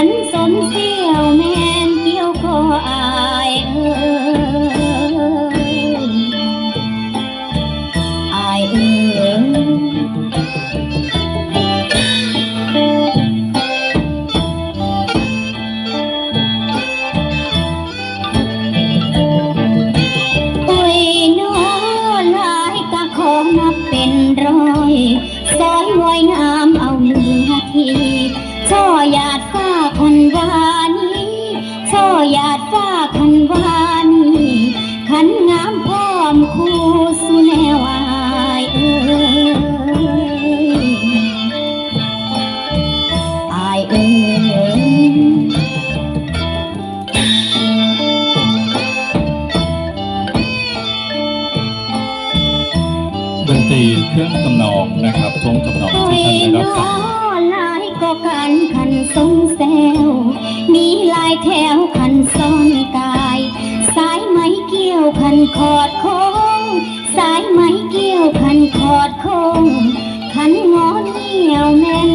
hắn xóm xi พ้อมคู่สุแนวายเอ้ยอายเอ้ยดนตรีเครื่องตำนองนะครับทรงตำนองที่ท่านได้รับฟังลายก็กันขันทรงแซวมีลายแถวขันซ้อนกาย ยวพันขอดคงสายไหมเกี่ยวพันขอดคงขันงอเหนียวแม่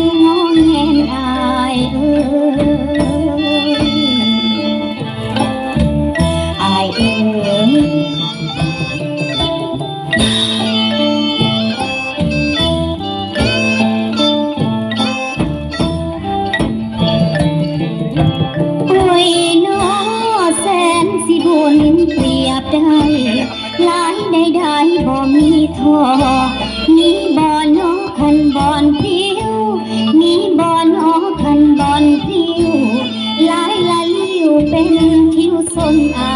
I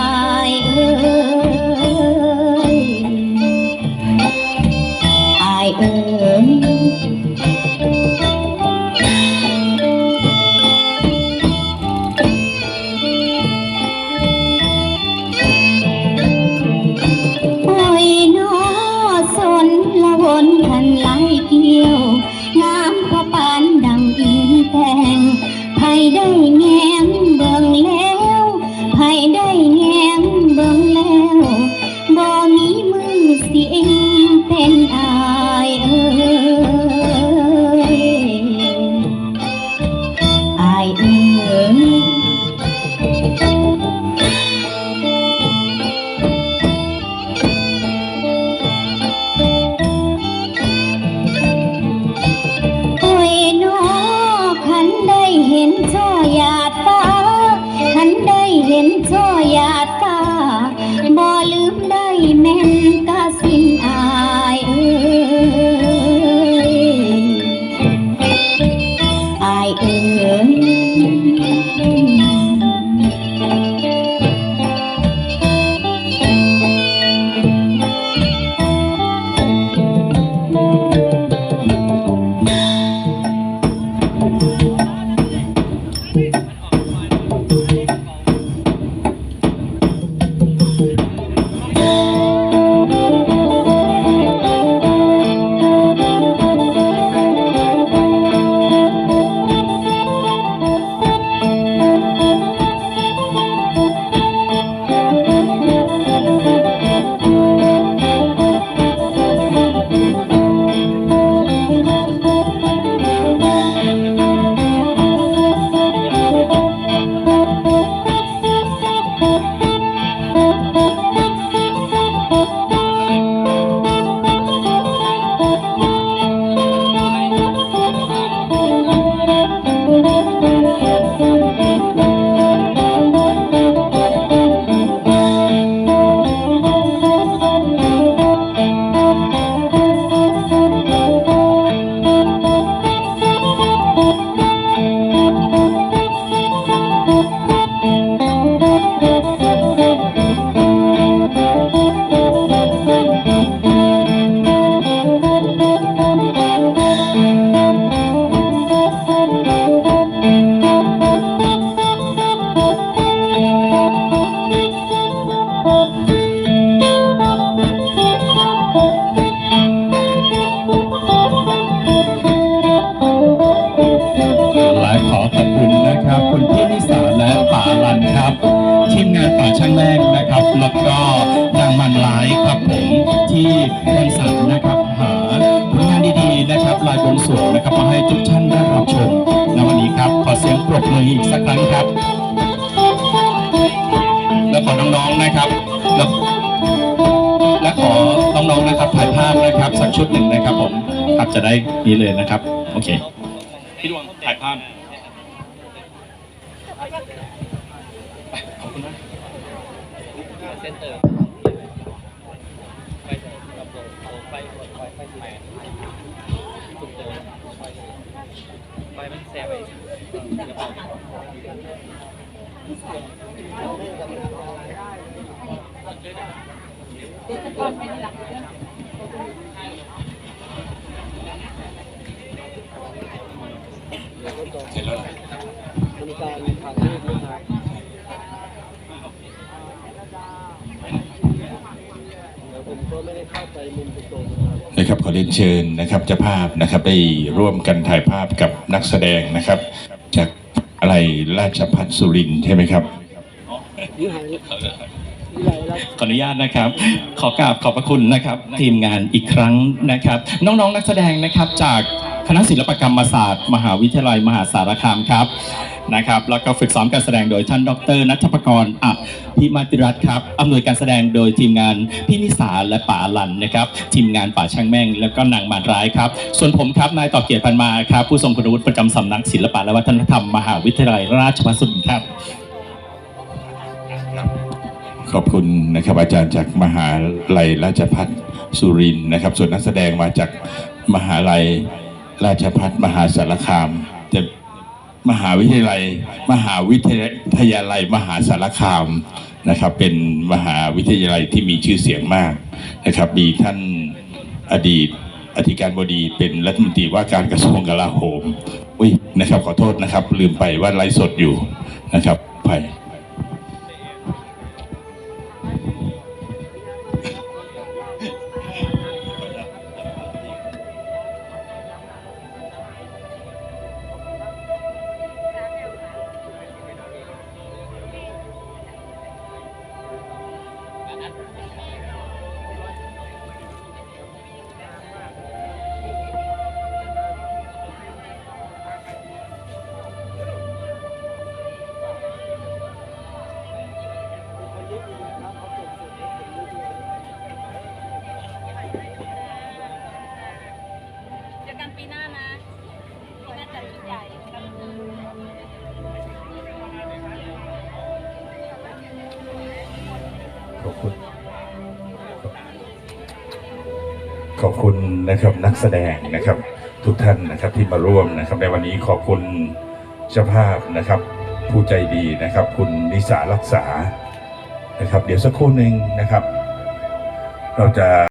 แล้วก็นางมันร้ายครับผมที่รังสรรค์นะครับหาผลงานดีๆนะครับลายบนสวงนะครับมาให้ทุกท่านได้รับชมในวันนี้ครับขอเสียงปรบมืออีกสักครั้งครับ และขอน้องๆนะครับแล้วและขอน้องๆนะครับถ่ายภาพนะครับสักชุดหนึ่งนะครับผมครับจะได้นี้เลยนะครับ โอเคพี่ดวงถ่ายภาพไปขอบคุณมาก เส้ นเตอร์ไปกับโลไปไปไปแปดตุกโตไปมันแซ่ไปเสร็จแล้วมีการถ่ายรูปนะครับเดี๋ยวผมก็ไม่ได้เข้าไปมุมตุกโต นะครับนะครับขอเรียนเชิญนะครับเจ้าภาพนะครับได้ร่วมกันถ่ายภาพกับนักแสดงนะครับ จากอะไรราชพัฒสุรินทร์ใช่ไหมครับนี่หายนี่ไหลแล้วขออนุญาตนะครับ ขอกราบขอบพระคุณนะครับ ทีมงานอีกครั้งนะครับ น้องๆนักแสดงนะครับจากคณะศิลปกรรมศาสตร์ มหาวิทยาลัยมหาสารคามครับ นะครับ แล้วก็ฝึกซ้อมการแสดงโดยท่านดรนัทพกรอะพิมาติรัตน์ครับอำนวยการแสดงโดยทีมงานพี่นิสาและป่าลันนะครับ ทีมงานป่าช่างแม่ง แล้วก็นางมารร้ายครับ ส่วนผมครับนายต่อเกียรติพันมาครับ ผู้ทรงคุณวุฒิประจำสำนักศิลปะและวัฒนธรรมมหาวิทยาลัยราชภัฏสุนทรครับขอบคุณนะครับอาจารย์จากมหาลัยราชพัฒสุรินทร์นะครับ ส่วนนักแสดงมาจากมหาลัยราชพัฒมหาสารคามแต่ มหาวิทยาลัย มหาวิทยาลัยมหาสารคามนะครับ เป็นมหาวิทยาลัยที่มีชื่อเสียงมากนะครับ มีท่านอดีตอธิการบดีเป็นรัฐมนตรีว่าการกระทรวงกลาโหมอุ้ยนะครับ ขอโทษนะครับ ลืมไปว่าไลฟ์สดอยู่นะครับไป อบคุณ ขอบคุณนะครับนักแสดงนะครับ ทุกท่านนะครับที่มาร่วมนะครับ ในวันนี้ขอบคุณเจ้าภาพนะครับ ผู้ใจดีนะครับ คุณนิสารักษานะครับ เดี๋ยวสักครู่หนึ่งนะครับ เราจะ